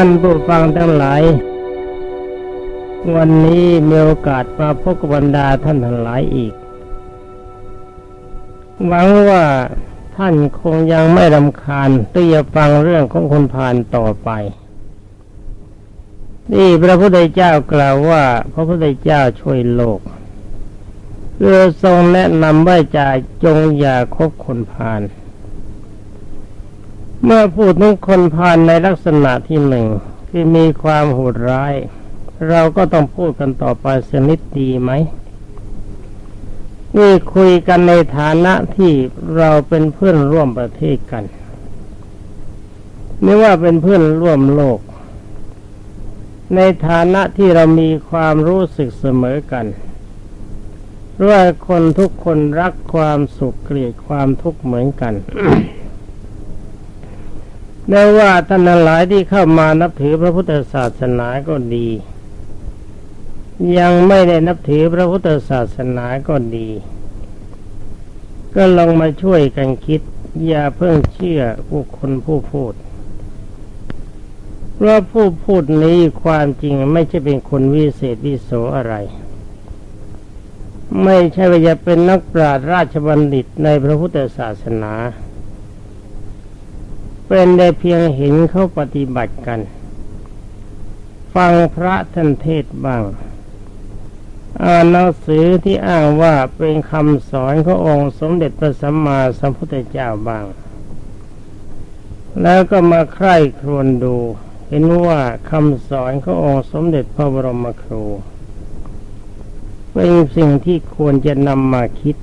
ท่านผู้ฟังทั้งหลาย วันนี้มีโอกาสมาพบกับบรรดาท่านทั้งหลายอีก หวังว่าท่านคงยังไม่รำคาญที่จะฟังเรื่องของคนผ่านต่อไป นี่พระพุทธเจ้ากล่าวว่า พระพุทธเจ้าช่วยโลกเพื่อทรงแนะนำว่าจะจงอย่าคบคนผ่าน เมื่อพูดถึงคนผ่านในลักษณะที่หนึ่งที่มีความโหดร้าย เราก็ต้องพูดกันต่อไปสนิดดีไหมนี่คุยกันในฐานะที่เราเป็นเพื่อนร่วมประเทศกันไม่ว่าเป็นเพื่อนร่วมโลก ในฐานะที่เรามีความรู้สึกเสมอกันว่าคนทุกคนรักความสุขเกลียดความทุกข์เหมือนกัน แม้ว่าท่านหลายที่เข้ามานับถือพระพุทธศาสนาก็ดี ยังไม่ได้นับถือพระพุทธศาสนาก็ดี ก็ลองมาช่วยกันคิด อย่าเพิ่งเชื่อบุคคลผู้พูดเพราะผู้พูดนี้ความจริงไม่ใช่เป็นคนวิเศษวิโสอะไร ไม่ใช่ว่าจะเป็นนักปราชญ์ราชบัณฑิตในพระพุทธศาสนา เป็นได้เพียงเห็นเขาปฏิบัติกัน ฟังพระท่านเทศบ้างอ่านหนังสือที่อ้างว่าเป็นคำสอนขององค์สมเด็จพระสัมมาสัมพุทธเจ้าบ้าง แล้วก็มาใคร่ครวญดู เห็นว่าคำสอนขององค์สมเด็จพระบรมครู เป็นสิ่งที่ควรจะนำมาคิด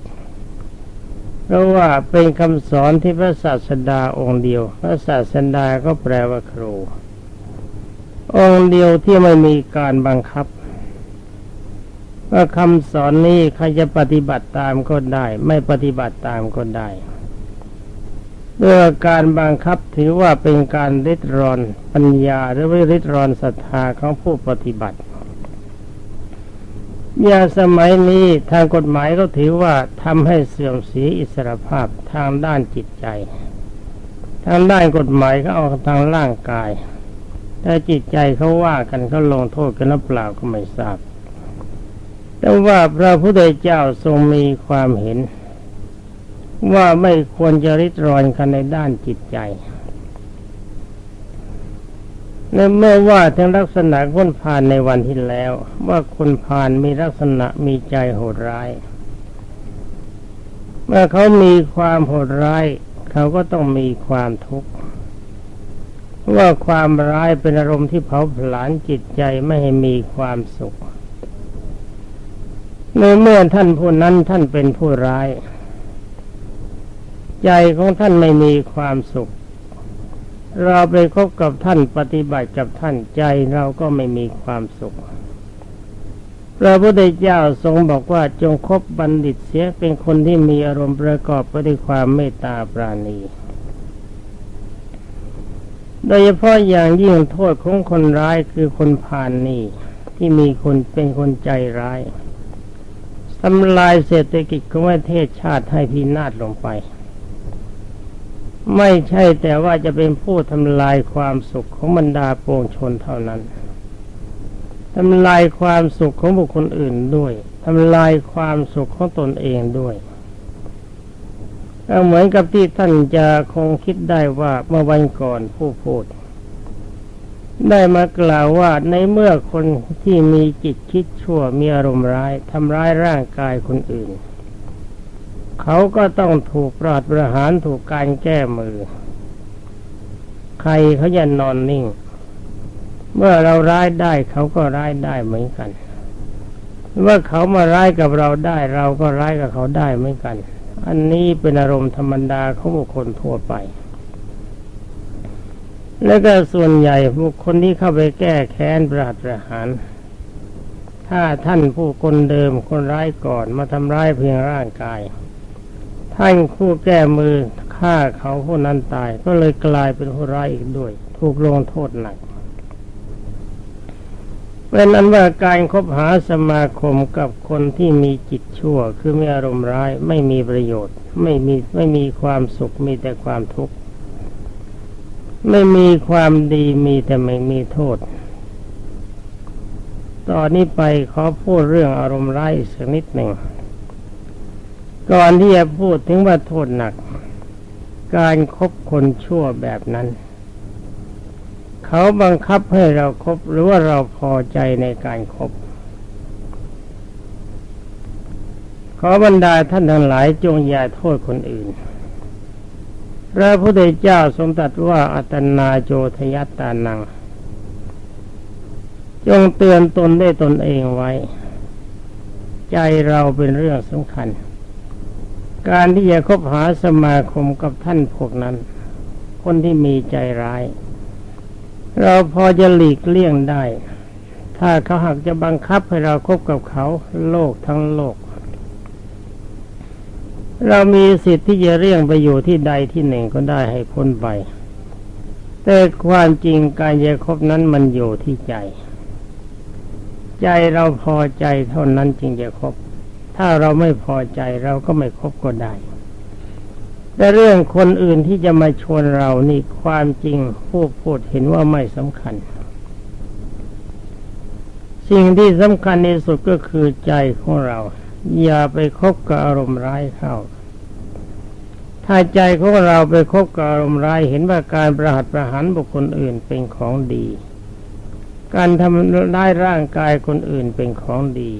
เพราะว่าเป็นคำสอนที่พระศาสดาองค์เดียว พระศาสดาก็แปลว่าครู องค์เดียวที่ไม่มีการบังคับ ว่าคำสอนนี้ใครจะปฏิบัติตามก็ได้ ไม่ปฏิบัติตามก็ได้ด้วยการบังคับถือว่าเป็นการริดรอนปัญญาหรือว่าริดรอนศรัทธาของผู้ปฏิบัติ ยาสมัยนี้ทางกฎหมายก็ถือว่าทำให้เสื่อมเสียอิสรภาพทางด้านจิตใจ ทางด้านกฎหมายก็เอาทางร่างกาย แต่จิตใจเขาว่ากันเขาลงโทษกันหรือเปล่าก็ไม่ทราบ แต่ว่าพระพุทธเจ้าทรงมีความเห็น ว่าไม่ควรจะริดรอนกันในด้านจิตใจ ในเมื่อว่าทั้งลักษณะคนผ่านในวันที่แล้ว ว่าคนผ่านมีลักษณะมีใจโหดร้าย เมื่อเขามีความโหดร้าย เขาก็ต้องมีความทุกข์ว่าความร้ายเป็นอารมณ์ที่เผาผลาญจิตใจไม่ให้มีความสุขในเมื่อท่านผู้นั้นท่านเป็นผู้ร้าย ใจของท่านไม่มีความสุข เราไปคบกับท่านปฏิบัติกับท่านใจเราก็ไม่มีความสุขพระพุทธเจ้าทรงบอกว่าจงคบบัณฑิตเสียเป็นคนที่มีอารมณ์ประกอบไปด้วยความเมตตาปราณี โดยเฉพาะอย่างยิ่งโทษของคนร้ายคือคนผ่านนี่ที่มีคนเป็นคนใจร้ายทำลายเศรษฐกิจของประเทศชาติให้พินาศลงไป ไม่ใช่แต่ว่าจะเป็นผู้ทำลายความสุขของบรรดาปวงชนเท่านั้นทำลายความสุขของบุคคลอื่นด้วยทำลายความสุขของตนเองด้วยก็เหมือนกับที่ท่านจะคงคิดได้ว่าเมื่อวันก่อนผู้พูด ได้มากล่าวว่าในเมื่อคนที่มีจิตคิดชั่วมีอารมณ์ร้ายทำร้ายร่างกายคนอื่น เขาก็ต้องถูกปราดประหารถูกการแก้มือ ใครเขาจะนอนนิ่ง เมื่อเราร้ายได้เขาก็ร้ายได้เหมือนกัน เมื่อเขามาร้ายกับเราได้ เราก็ร้ายกับเขาได้เหมือนกัน อันนี้เป็นอารมณ์ธรรมดาของบุคคลทั่วไป แล้วก็ส่วนใหญ่บุคคลที่เข้าไปแก้แค้นปรารประหารถ้าท่านผู้คนเดิมคนร้ายก่อนมาทำร้ายเพียงร่างกาย ท่านคู่แก้มือฆ่าเขาผู้นั้นตาย ก็เลยกลายเป็นผู้ร้ายอีกด้วย ถูกลงโทษหนักเป็นนั้นว่าการคบหาสมาคมกับคนที่มีจิตชั่ว คือมีอารมณ์ร้ายไม่มีประโยชน์ ไม่มีไม่มีความสุขมีแต่ความทุกข์ไม่มีความดีมีแต่ไม่มีโทษ ตอนนี้ไปขอพูดเรื่องอารมณ์ร้ายสักนิดหนึ่ง ก่อนที่จะพูดถึงว่าโทษหนัก การครบคนชั่วแบบนั้น เขาบังคับให้เราครบหรือว่าเราพอใจในการครบขอบรรดาท่านทั้งหลายจงอย่าโทษคนอื่น พระพุทธเจ้าทรงตรัสว่าอัตนาโจทยัตตานัง จงเตือนตนได้ตนเองไว้ ใจเราเป็นเรื่องสำคัญ การที่จะคบหาสมาคมกับท่านพวกนั้น คนที่มีใจร้าย เราพอจะหลีกเลี่ยงได้ ถ้าเขาหากจะบังคับให้เราคบกับเขาโลกทั้งโลก เรามีสิทธิ์ที่จะเรี่ยงไปอยู่ที่ใดที่หนึ่งก็ได้ให้พ้นไปแต่ความจริงการจะคบนั้นมันอยู่ที่ใจ ใจเราพอใจเท่านั้นจึงจะคบ ถ้าเราไม่พอใจเราก็ไม่คบก็ได้ แต่เรื่องคนอื่นที่จะมาชวนเรานี่ความจริงผู้พูดเห็นว่าไม่สำคัญ สิ่งที่สำคัญที่สุดก็คือใจของเรา อย่าไปคบกับอารมณ์ร้ายเข้า ถ้าใจของเราไปคบกับอารมณ์ร้ายเห็นว่าการประหัตประหารบุคคลอื่นเป็นของดี การทำร้ายร่างกายคนอื่นเป็นของดี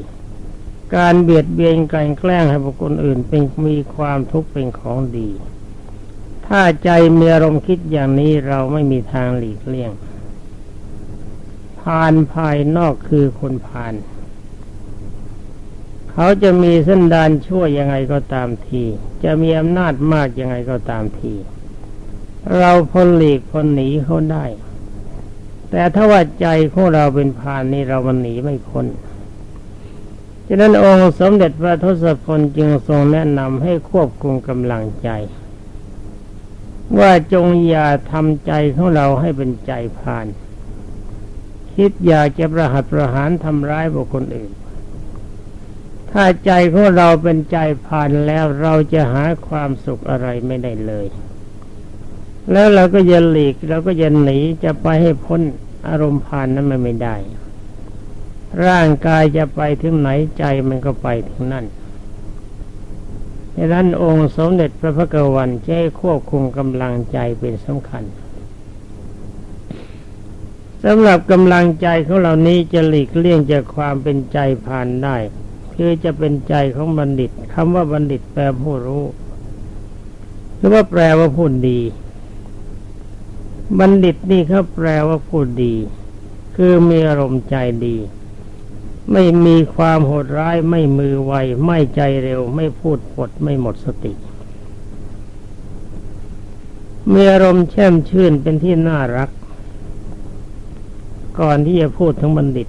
การเบียดเบียนการแกล้งให้บุคคลอื่นเป็นมีความทุกข์เป็นของดี ถ้าใจมีอารมณ์คิดอย่างนี้เราไม่มีทางหลีกเลี่ยงพานภายนอกคือคนพาน เขาจะมีเส้นดานชั่วยังไงก็ตามที จะมีอำนาจมากยังไงก็ตามที เราพ้นหลีกพ้นหนีเขาได้ แต่ถ้าว่าใจของเราเป็นพานนี่เรามันหนีไม่พ้น ฉะนั้นองค์สมเด็จพระทศพลจึงทรงแนะนำให้ควบคุมกำลังใจ ว่าจงอย่าทำใจของเราให้เป็นใจพาน คิดอยากจะประหัตประหารทำร้ายบุคคลอื่น ถ้าใจของเราเป็นใจพานแล้วเราจะหาความสุขอะไรไม่ได้เลย แล้วเราก็จะหลีกเราก็จะหนีจะไปให้พ้นอารมณ์พานนั้นมันไม่ได้ ร่างกายจะไปถึงไหนใจมันก็ไปถึงนั่นดังนั้นองค์สมเด็จพระพุทธวันจะให้ควบคุมกำลังใจเป็นสำคัญสำหรับกำลังใจของเรานี้จะหลีกเลี่ยงจากความเป็นใจผ่านได้ คือจะเป็นใจของบัณฑิตคำว่าบัณฑิตแปลผู้รู้ หรือว่าแปลว่าผู้ดี บัณฑิตนี่เขาแปลว่าผู้ดี คือมีอารมณ์ใจดี ไม่มีความโหดร้ายไม่มือไว ไม่ใจเร็ว ไม่พูดปดไม่หมดสติมีอารมณ์แช่มชื่นเป็นที่น่ารัก ก่อนที่จะพูดถึงบัณฑิต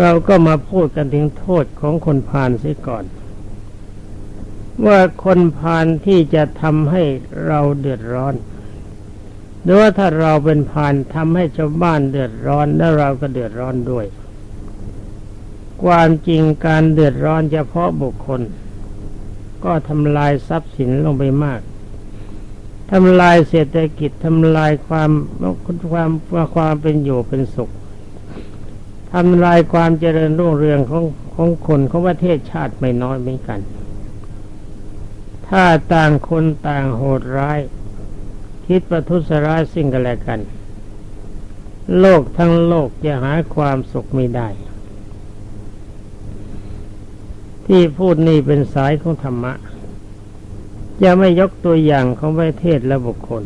เราก็มาพูดกันถึงโทษของคนพาลเสียก่อน ว่าคนพาลที่จะทำให้เราเดือดร้อนหรือว่าถ้าเราเป็นพานทำให้ชาวบ้านเดือดร้อนแล้วเราก็เดือดร้อนด้วย ความจริงการเดือดร้อนเฉพาะบุคคล ก็ทำลายทรัพย์สินลงไปมากทำลายเศรษฐกิจทำลายความความความเป็นอยู่เป็นสุขทำลายความเจริญรุ่งเรืองของของคนของประเทศชาติไม่น้อยเหมือนกัน ถ้าต่างคนต่างโหดร้าย คิดประทุษร้ายสิ่งกันและกัน โลกทั้งโลกจะหาความสุขไม่ได้ ที่พูดนี่เป็นสายของธรรมะ จะไม่ยกตัวอย่างของประเทศและบุคคล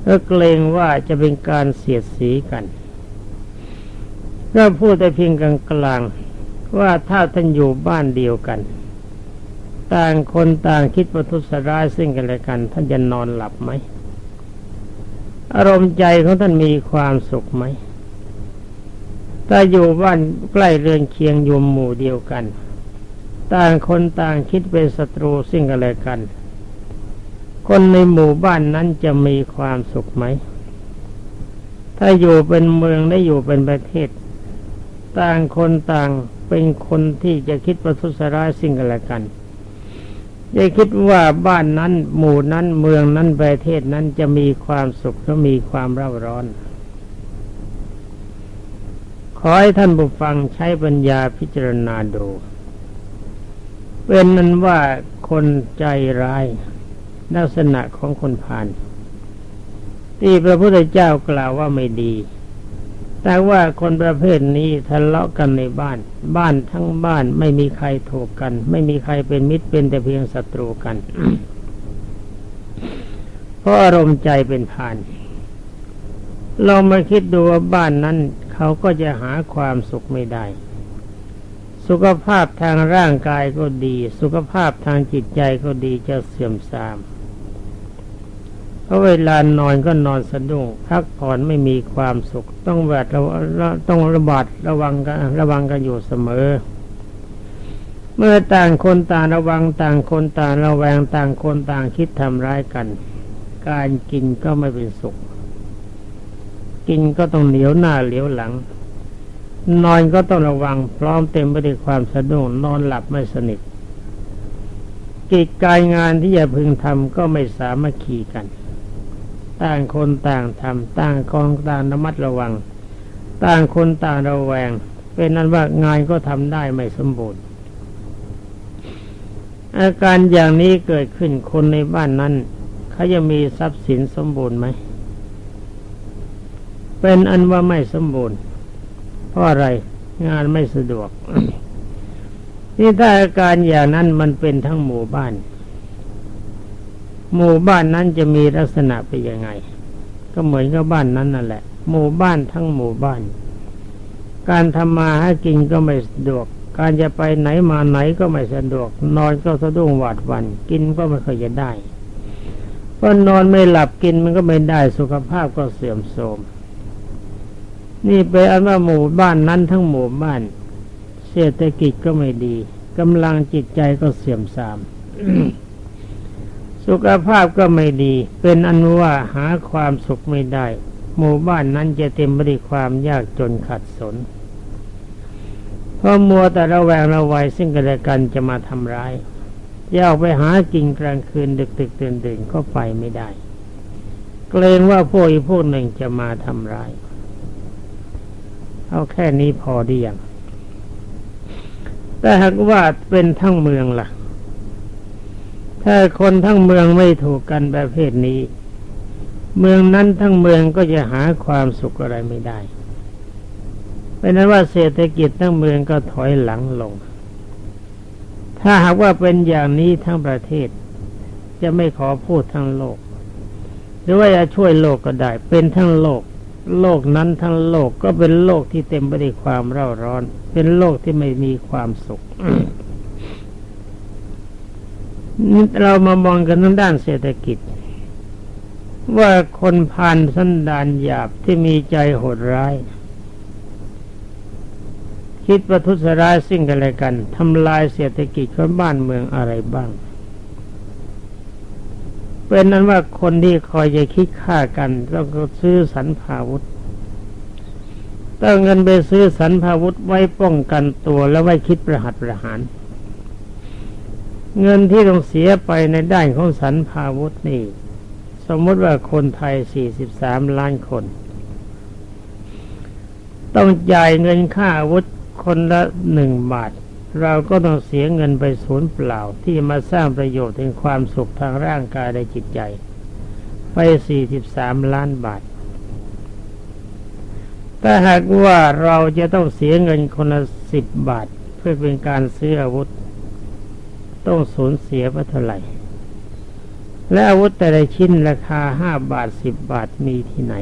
เพราะเกรงว่าจะเป็นการเสียดสีกันก็พูดแต่เพียงกลางกลางว่าถ้าท่านอยู่บ้านเดียวกัน ต่างคนต่างคิดประทุษร้ายซึ่งกันและกัน ท่านจะนอนหลับไหม อารมณ์ใจของท่านมีความสุขไหม ถ้าอยู่บ้านใกล้เรือนเคียงอยู่หมู่เดียวกัน ต่างคนต่างคิดเป็นศัตรูซึ่งกันและกัน คนในหมู่บ้านนั้นจะมีความสุขไหม ถ้าอยู่เป็นเมืองได้อยู่เป็นประเทศ ต่างคนต่างเป็นคนที่จะคิดประทุษร้ายสิ่งกันและกันอย่าคิดว่าบ้านนั้นหมู่นั้นเมืองนั้นประเทศนั้นจะมีความสุขและมีความเร่าร้อน อให้ท่านผู้ฟังใช้ปัญญาพิจารณาดู เป็นนั้นว่าคนใจร้ายลักษณะของคนพาลที่พระพุทธเจ้ากล่าวว่าไม่ดี แต่ว่าคนประเภทนี้ทะเลาะกันในบ้าน บ้านทั้งบ้านไม่มีใครถูกกัน ไม่มีใครเป็นมิตรเป็นแต่เพียงศัตรูกัน เพราะอารมณ์ใจเป็นพานลองมาคิดดูว่าบ้านนั้น เขาก็จะหาความสุขไม่ได้ สุขภาพทางร่างกายก็ดี สุขภาพทางจิตใจก็ดีจะเสื่อมทรามเพราะเวลานอนก็นอนสะดุ้งพักผ่อนไม่มีความสุข ต้องแวดระต้องระบาดระวังกันระวังกันอยู่เสมอ เมื่อต่างคนต่างระวังต่างคนต่างระแวงต่างคนต่างคิดทำร้ายกัน การกินก็ไม่เป็นสุข กินก็ต้องเหนียวหน้าเหลียวหลัง นอนก็ต้องระวังพร้อมเต็มไปด้วยความสะดุ้งนอนหลับไม่สนิทกิจการงานที่จะพึงทำก็ไม่สามารถขี่กัน ต่างคนต่างทำต่างกองต่างระมัดระวัง ต่างคนต่างระแวง เป็นนั้นว่างานก็ทำได้ไม่สมบูรณ์ อาการอย่างนี้เกิดขึ้นคนในบ้านนั้นเขาจะมีทรัพย์สินสมบูรณ์ไหม เป็นอันว่าไม่สมบูรณ์ เพราะอะไรงานไม่สะดวก นี่ถ้าอาการอย่างนั้นมันเป็นทั้งหมู่บ้าน หมู่บ้านนั้นจะมีลักษณะเป็นยังไง ก็เหมือนกับบ้านนั้นนั่นแหละ หมู่บ้านทั้งหมู่บ้าน การทำมาหากินก็ไม่สะดวก การจะไปไหนมาไหนก็ไม่สะดวก นอนก็สะดุ้งหวาดวัน กินก็ไม่เคยจะได้เพราะนอนไม่หลับกินมันก็ไม่ได้สุขภาพก็เสื่อมโทรม นี่เป็นอันว่าหมู่บ้านนั้นทั้งหมู่บ้าน เศรษฐกิจก็ไม่ดีกำลังจิตใจก็เสื่อมทรามสุขภาพก็ไม่ดี เป็นอนุว่าหาความสุขไม่ได้ หมู่บ้านนั้นจะเต็มไปด้วยความยากจนขัดสนเพราะมัวแต่ระแวงระวัยซึ่งกันและกันจะมาทำร้ายจะออกไปหากินกลางคืนดึกดึกตื่นตื่นก็ไปไม่ได้ เกรงว่าพวกอีกพวกหนึ่งจะมาทำร้าย เอาแค่นี้พอดีอย่างแต่หากว่าเป็นทั้งเมืองละ่ะ ถ้าคนทั้งเมืองไม่ถูกกันประเภทนี้ เมืองนั้นทั้งเมืองก็จะหาความสุขอะไรไม่ได้เป็นนั้นว่าเศรษฐกิจทั้งเมืองก็ถอยหลังลง ถ้าหากว่าเป็นอย่างนี้ทั้งประเทศ จะไม่ขอพูดทั้งโลก หรือว่าจะช่วยโลกก็ได้ เป็นทั้งโลก โลกนั้นทั้งโลกก็เป็นโลกที่เต็มไปด้วยความเร่าร้อน เป็นโลกที่ไม่มีความสุขนี่เรามามองกันทางด้านเศรษฐกิจ ว่าคนพานสันดานหยาบที่มีใจโหดร้าย คิดประทุษร้ายสิ่งกันอะไรกันทำลายเศรษฐกิจของบ้านเมืองอะไรบ้าง เป็นนั้นว่าคนที่คอยจะคิดฆ่ากันต้องซื้อสรรพาวุธต้องเงินไปซื้อสรรพาวุธไว้ป้องกันตัวแล้วไว้คิดประหัตประหาร เงินที่ต้องเสียไปในด้านของสันพาวุธนี่ สมมติว่าคนไทย 43 ล้านคน ต้องจ่ายเงินค่าอาวุธคนละหนึ่งบาท เราก็ต้องเสียเงินไปศูนย์เปล่าที่มาสร้างประโยชน์ถึงความสุขทางร่างกายและจิตใจ ไป 43 ล้านบาท แต่หากว่าเราจะต้องเสียเงินคนละสิบบาท เพื่อเป็นการซื้ออาวุธ ต้องสูญเสียไปเท่าไหร่ และอาวุธแต่ละชิ้นราคาห้าบาทสิบบาทมีที่ไหน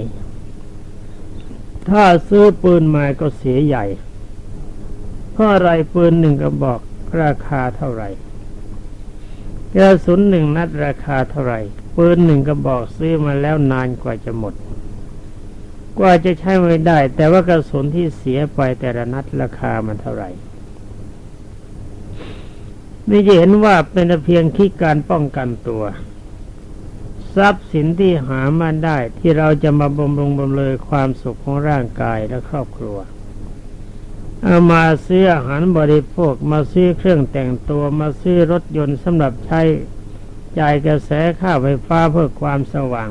ถ้าซื้อปืนมาก็เสียใหญ่ เพราะอะไรปืนหนึ่งก็บอกราคาเท่าไหร่กระสุนหนึ่งนัดราคาเท่าไหร่ปืนหนึ่งก็บอกซื้อมาแล้วนานกว่าจะหมด กว่าจะใช้ไม่ได้ แต่ว่ากระสุนที่เสียไปแต่ละนัดราคามันเท่าไหร่นี่จะเห็นว่าเป็นเพียงคิดการป้องกันตัว ทรัพย์สินที่หามาได้ที่เราจะมาบำรุงบำเรอความสุขของร่างกายและครอบครัว เอามาซื้ออาหารบริโภคมาซื้อเครื่องแต่งตัวมาซื้อรถยนต์สำหรับใช้จ่ายกระแสค่าไฟฟ้าเพื่อความสว่าง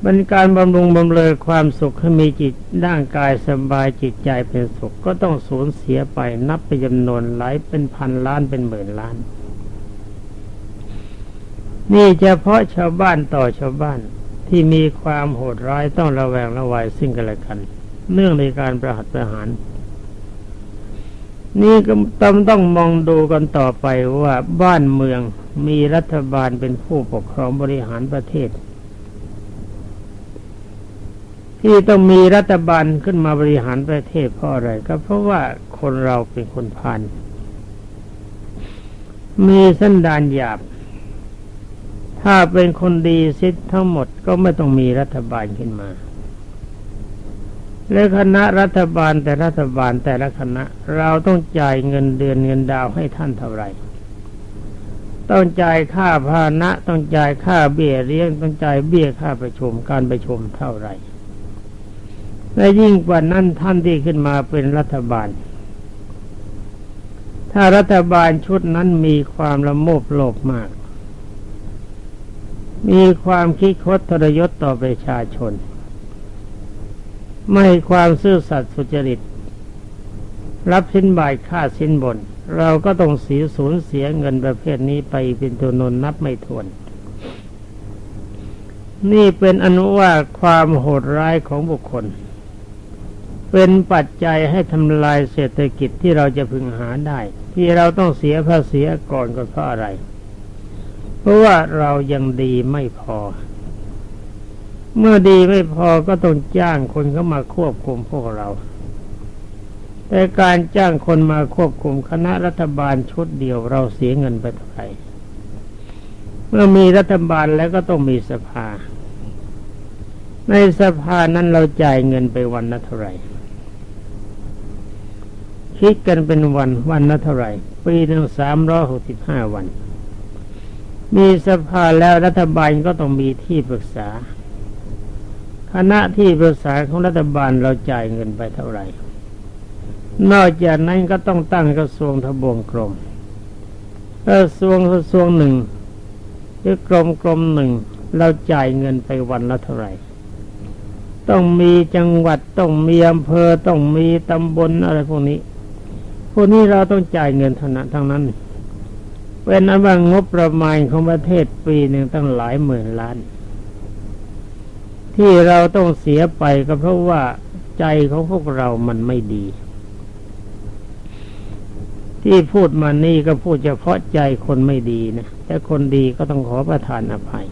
เป็นการบำรุงบำเรอความสุขให้มีจิตร่างกายสบายจิตใจเป็นสุขก็ต้องสูญเสียไปนับไปจำนวนหลายเป็นพันล้านเป็นหมื่นล้าน นี่เฉพาะชาวบ้านต่อชาวบ้านที่มีความโหดร้ายต้องระแวงระวัยซึ่งกันและกัน เนื่องในการประหัตประหาร นี่ก็ต้องต้องมองดูกันต่อไปว่าบ้านเมืองมีรัฐบาลเป็นผู้ปกครองบริหารประเทศ ที่ต้องมีรัฐบาลขึ้นมาบริหารประเทศเพราะอะไรก็เพราะว่าคนเราเป็นคนพานมีสันดานหยาบ ถ้าเป็นคนดีสิทธ์ทั้งหมดก็ไม่ต้องมีรัฐบาลขึ้นมา และคณะรัฐบาลแต่รัฐบาลแต่ละคณะ เราต้องจ่ายเงินเดือนเงินดาวให้ท่านเท่าไหร่ ต้องจ่ายค่าพาณะต้องจ่ายค่าเบี้ยเลี้ยงต้องจ่ายเบี้ยค่าประชุมการประชุมเท่าไหร่และยิ่งกว่านั้นท่านที่ขึ้นมาเป็นรัฐบาล ถ้ารัฐบาลชุดนั้นมีความละโมบโลภมาก มีความคิดคดทรยศต่อประชาชน ไม่ความซื่อสัตย์สุจริต รับสินบายค่าสินบน เราก็ต้องเสียสูญเสียเงินประเภทนี้ไปเป็นตัวนนนับไม่ถ้วน นี่เป็นอนุว่าความโหดร้ายของบุคคล เป็นปัจจัยให้ทำลายเศรษฐกิจที่เราจะพึงหาได้ ที่เราต้องเสียภาษีก่อนก็เพราะอะไร เพราะว่าเรายังดีไม่พอ เมื่อดีไม่พอก็ต้องจ้างคนเข้ามาควบคุมพวกเรา แต่การจ้างคนมาควบคุมคณะรัฐบาลชุดเดียวเราเสียเงินไปเท่าไหร่เมื่อมีรัฐบาลแล้วก็ต้องมีสภา ในสภานั้นเราจ่ายเงินไปวันละเท่าไหร่คิดกันเป็นวันวันละเท่าไหร่ปีหนึ่งสามร้อยหกสิบห้าวัน มีสภาแล้วรัฐบาลก็ต้องมีที่ปรึกษา คณะที่ปรึกษาของรัฐบาลเราจ่ายเงินไปเท่าไหร่ นอกจากนั้นก็ต้องตั้งกระทรวงทบวงกรมกระทรวงกระทรวงหนึ่งหรือกรมกรมหนึ่งเราจ่ายเงินไปวันละเท่าไหร่ ต้องมีจังหวัดต้องมีอำเภอต้องมีตำบลอะไรพวกนี้ พวกนี้เราต้องจ่ายเงินเท่านั้นทั้งนั้นเป็นอันว่างบประมาณของประเทศปีหนึ่งตั้งหลายหมื่นล้าน ที่เราต้องเสียไปก็เพราะว่าใจของพวกเรามันไม่ดี ที่พูดมานี่ก็พูดเฉพาะใจคนไม่ดีนะ แต่คนดีก็ต้องขอประทานอภัย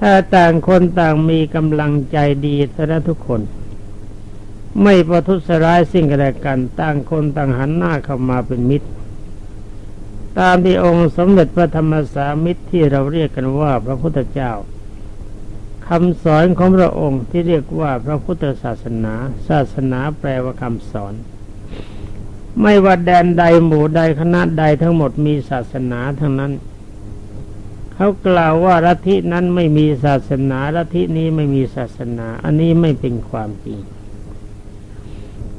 ถ้าต่างคนต่างมีกำลังใจดีซะทุกคน ไม่ประทุษร้ายสิ่งกันและกัน ต่างคนต่างหันหน้าเข้ามาเป็นมิตร ตามที่องค์สมเด็จพระธรรมสามิตรที่เราเรียกกันว่าพระพุทธเจ้า คำสอนของพระองค์ที่เรียกว่าพระพุทธศาสนา ศาสนาแปลว่าคำสอน ไม่ว่าแดนใดหมู่ใดคณะใดทั้งหมดมีศาสนาทั้งนั้น เขากล่าวว่าลัทธินั้นไม่มีศาสนาลัทธินี้ไม่มีศาสนา อันนี้ไม่เป็นความจริง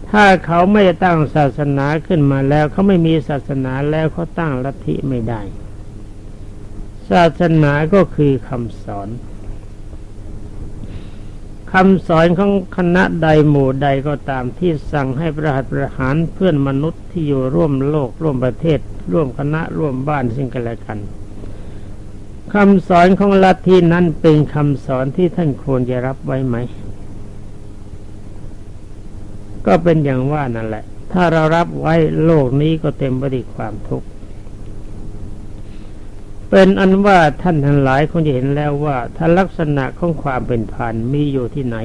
ถ้าเขาไม่ตั้งศาสนาขึ้นมาแล้วเขาไม่มีศาสนาแล้วเขาตั้งลัทธิไม่ได้ ศาสนาก็คือคำสอน คำสอนของคณะใดหมู่ใดก็ตามที่สั่งให้ประหัตประหารเพื่อนมนุษย์ที่อยู่ร่วมโลกร่วมประเทศ ร่วมคณะร่วมบ้านซึ่งกันและกันคำสอนของลัทธินั้นเป็นคำสอนที่ท่านควรจะรับไว้ไหม ก็เป็นอย่างว่านั่นแหละ ถ้าเรารับไว้โลกนี้ก็เต็มไปด้วยความทุกข์ เป็นอันว่าท่านทั้งหลายคงจะเห็นแล้วว่าถ้าลักษณะของความเป็นพันมีอยู่ที่ไหน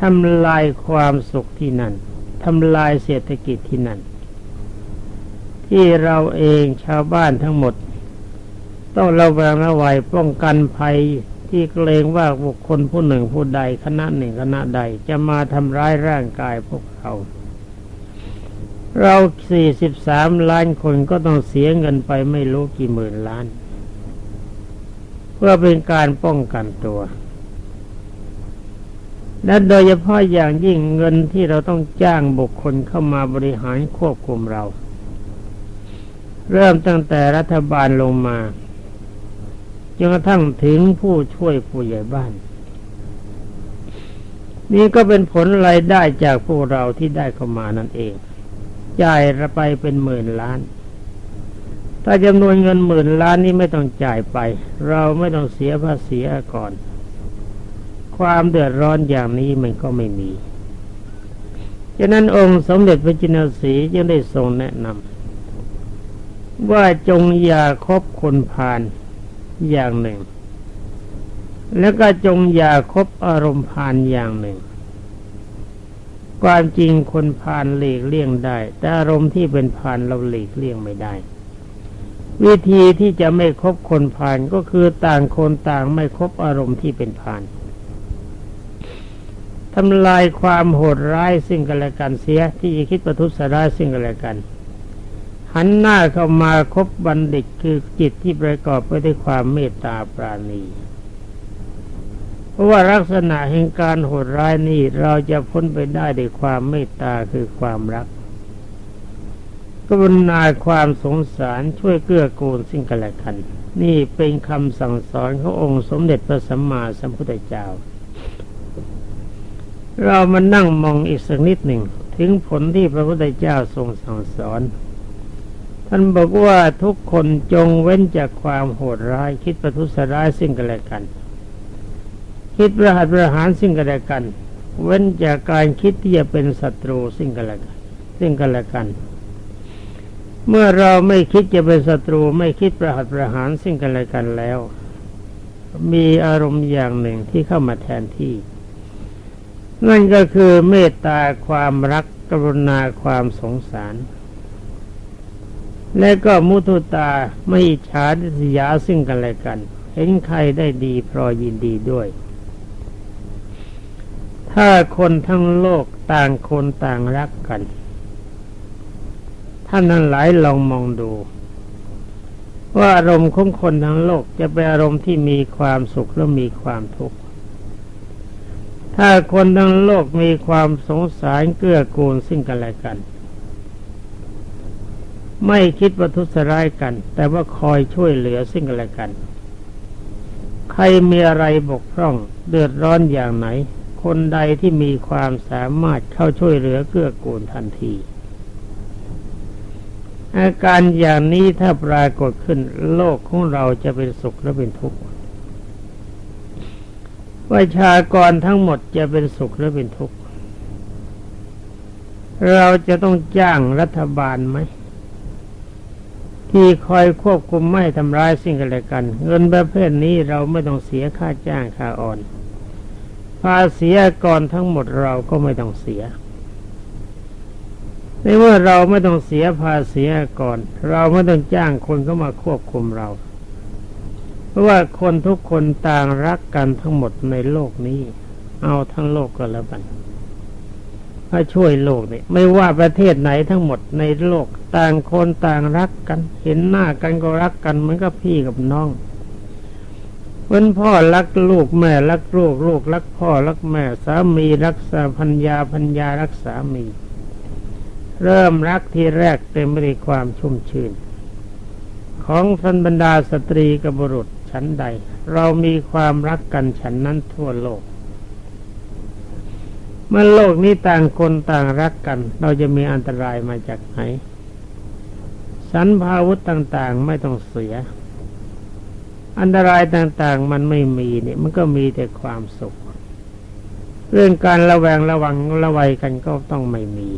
ทำลายความสุขที่นั่นทำลายเศรษฐกิจที่นั่น ที่เราเองชาวบ้านทั้งหมด ต้องระแวงระวัยป้องกันภัยที่เกรงว่าบุคคลผู้หนึ่งผู้ใดคณะหนึ่งคณะใดจะมาทำร้ายร่างกายพวกเรา เราสี่สิบสามล้านคนก็ต้องเสียเงินไปไม่รู้กี่หมื่นล้าน เพื่อเป็นการป้องกันตัวและโดยเฉพาะอย่างยิ่งเงินที่เราต้องจ้างบุคคลเข้ามาบริหารควบคุมเรา เริ่มตั้งแต่รัฐบาลลงมาจนกระทั่งถึงผู้ช่วยผู้ใหญ่บ้าน นี่ก็เป็นผลรายได้จากพวกเราที่ได้เข้ามานั่นเอง จ่ายระไปเป็นหมื่นล้าน ถ้าจำนวนเงินหมื่นล้านนี้ไม่ต้องจ่ายไป เราไม่ต้องเสียภาษีก่อน ความเดือดร้อนอย่างนี้มันก็ไม่มีฉะนั้นองค์สมเด็จพระจินสีจึงได้ทรงแนะนำว่าจงอย่าคบคนพาลอย่างหนึ่ง แล้วก็จงอย่าคบอารมณ์พานอย่างหนึ่ง ความจริงคนพานหลีกเลี่ยงได้ แต่อารมณ์ที่เป็นพานเราหลีกเลี่ยงไม่ได้ วิธีที่จะไม่คบคนพานก็คือต่างคนต่างไม่คบอารมณ์ที่เป็นพานทำลายความโหดร้ายซึ่งกันและกันเสียที่จะคิดประทุษร้ายซึ่งกันและกัน หันหน้าเข้ามาคบบัณฑิตคือจิตที่ประกอบไปด้วยความเมตตาปราณี ว่าลักษณะแห่งการโหดร้ายนี้เราจะพ้นไปได้ด้วยความเมตตาคือความรักกรุณาความสงสารช่วยเกื้อกูลสิ่งกันและกัน นี่เป็นคำสั่งสอนขององค์สมเด็จพระสัมมาสัมพุทธเจ้า เรามานั่งมองอีกสักนิดหนึ่ง ถึงผลที่พระพุทธเจ้าทรงสั่งสอน ท่านบอกว่าทุกคนจงเว้นจากความโหดร้ายคิดประทุษร้ายซึ่งกันและกัน คิดประหัตประหารซึ่งกันและกัน เว้นจากการคิดที่จะเป็นศัตรูซึ่งกันและกันซึ่งกันและกัน เมื่อเราไม่คิดจะเป็นศัตรูไม่คิดประหัตประหารซึ่งกันและกันแล้ว มีอารมณ์อย่างหนึ่งที่เข้ามาแทนที่ นั่นก็คือเมตตาความรักกรุณาความสงสาร และก็มุทุตาไม่ฉาดิสยาซึ่งกันและกัน เห็นใครได้ดีพรอยินดีด้วย ถ้าคนทั้งโลกต่างคนต่างรักกัน ท่านนั้นหลายลองมองดู ว่าอารมณ์ของคนทั้งโลกจะเป็นอารมณ์ที่มีความสุขและมีความทุกข์ถ้าคนทั้งโลกมีความสงสารเกื้อกูลซึ่งกันและกัน ไม่คิดว่าทุสร้ายกัน แต่ว่าคอยช่วยเหลือซึ่งกันและกัน ใครมีอะไรบกพร่อง เดือดร้อนอย่างไหน คนใดที่มีความสามารถเข้าช่วยเหลือเกื้อกูลทันที อาการอย่างนี้ถ้าปรากฏขึ้นโลกของเราจะเป็นสุขและเป็นทุกข์ประชากรทั้งหมดจะเป็นสุขและเป็นทุกข์ เราจะต้องจ้างรัฐบาลไหม ที่คอยควบคุมไม่ทำร้ายสิ่งกันและกัน เงินประเภทนี้เราไม่ต้องเสียค่าจ้างค่าอ่อน ภาษีก่อนทั้งหมดเราก็ไม่ต้องเสียในเมื่อเราไม่ต้องเสียภาษีก่อนเราไม่ต้องจ้างคนเข้ามาควบคุมเรา เพราะว่าคนทุกคนต่างรักกันทั้งหมดในโลกนี้ เอาทั้งโลกก็แล้วกันพระช่วยโลกเนี่ยไม่ว่าประเทศไหนทั้งหมดในโลก ต่างคนต่างรักกัน เห็นหน้ากันก็รักกันเหมือนกับพี่กับน้อง เพื่อนพ่อรักลูกแม่รักลูกลูกรักพ่อรักแม่สามีรักษาพัญญาพัญญารักสามี เริ่มรักที่แรกเต็มไปด้วยความชุ่มชื่น ของสันบรรดาสตรีกับบุรุษชั้นใด เรามีความรักกันฉันนั้นทั่วโลก เมื่อโลกนี้ต่างคนต่างรักกัน เราจะมีอันตรายมาจากไหนสันพาวุธต่างๆไม่ต้องเสีย อันตรายต่างๆ มันไม่มีเนี่ย มันก็มีแต่ความสุข เรื่องการระแวงระวังระวัยกันก็ต้องไม่มี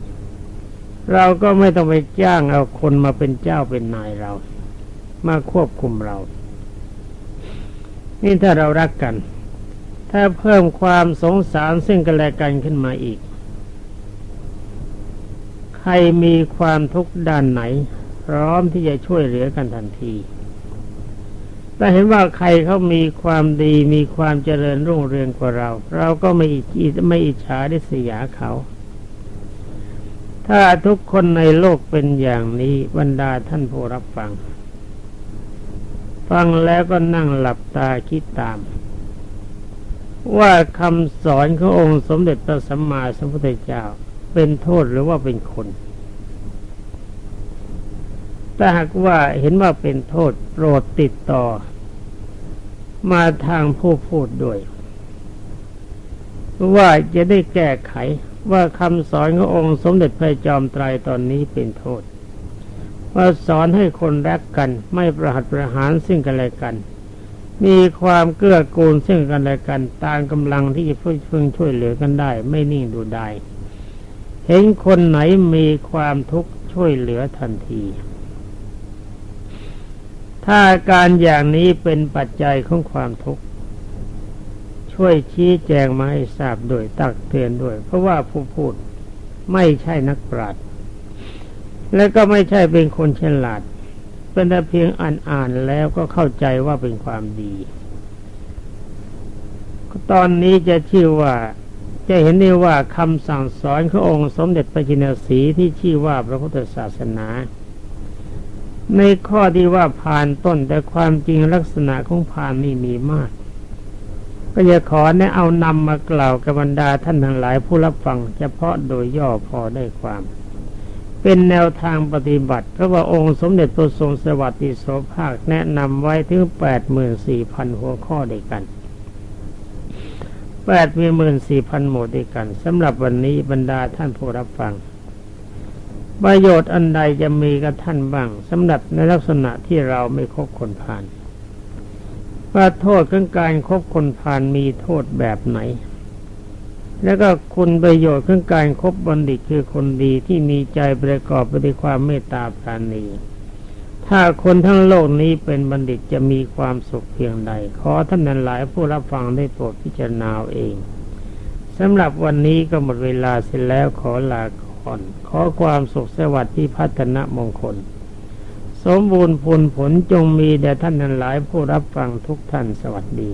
เราก็ไม่ต้องไปจ้างเอาคนมาเป็นเจ้าเป็นนายเรา มาควบคุมเรา นี่ถ้าเรารักกัน ถ้าเพิ่มความสงสารซึ่งกันและกันขึ้นมาอีก ใครมีความทุกข์ด้านไหน พร้อมที่จะช่วยเหลือกันทันที แต่เห็นว่าใครเขามีความดีมีความเจริญรุ่งเรืองกว่าเรา เราก็ไม่อิจไม่อิจฉาได้เสียเขา ถ้าทุกคนในโลกเป็นอย่างนี้บรรดาท่านผู้รับฟัง ฟังแล้วก็นั่งหลับตาคิดตาม ว่าคำสอนขององค์สมเด็จพระสัมมาสัมพุทธเจ้า เป็นโทษหรือว่าเป็นคน ถ้าหากว่าเห็นว่าเป็นโทษโปรดติดต่อ มาทางผู้พูดด้วย ว่าจะได้แก้ไขว่าคำสอนขององค์สมเด็จพระจอมไตรตอนนี้เป็นโทษ ว่าสอนให้คนรักกันไม่ประหัตประหารซึ่งกันและกัน มีความเกื้อกูลซึ่งกันและกันตามกำลังที่จะพึงช่วยเหลือกันได้ ไม่นิ่งดูได้เห็นคนไหนมีความทุกข์ช่วยเหลือทันที ถ้าการอย่างนี้เป็นปัจจัยของความทุกข์ช่วยชี้แจงมาให้ทราบโดยตักเตือนด้วย เพราะว่าผู้พูดไม่ใช่นักปราชญ์และก็ไม่ใช่เป็นคนฉลาด เป็นแต่เพียงอ่านอ่านแล้วก็เข้าใจว่าเป็นความดี ตอนนี้จะชื่อว่าจะเห็นได้ว่าคำสั่งสอนขององค์สมเด็จพระจินสีที่ชื่อว่าพระพุทธศาสนา ในข้อที่ว่าผ่านต้นแต่ความจริงลักษณะของผ่านนี่มีมาก ก็จะขอแนะเอานำมากล่าวกับบรรดาท่านทั้งหลายผู้รับฟังเฉพาะโดยย่อพอได้ความ เป็นแนวทางปฏิบัติ เพราะว่าองค์สมเด็จพระทรงสวัสดิโสภาคแนะนำไว้ถึงแปดหมื่นสี่พันหัวข้อด้วยกันแปดหมื่นสี่พันหมวดด้วยกันสำหรับวันนี้บรรดาท่านผู้รับฟัง ประโยชน์อันใดจะมีกับท่านบ้างสำหรับในลักษณะที่เราไม่คบคนผ่านว่าโทษของการคบคนผ่านมีโทษแบบไหน แล้วก็คุณประโยชน์ของการครบบัณฑิตคือคนดีที่มีใจประกอบไปด้วยความเมตตาปราณี ถ้าคนทั้งโลกนี้เป็นบัณฑิตจะมีความสุขเพียงใด ขอท่านนั้นหลายผู้รับฟังได้โปรดพิจารณาเองสำหรับวันนี้ก็หมดเวลาเสร็จแล้วขอลาก่อน ขอความสุขสวัสดิ์ที่พัฒนมงคล สมบูรณ์ผลผลจงมีแด่ท่านนั้นหลายผู้รับฟังทุกท่านสวัสดี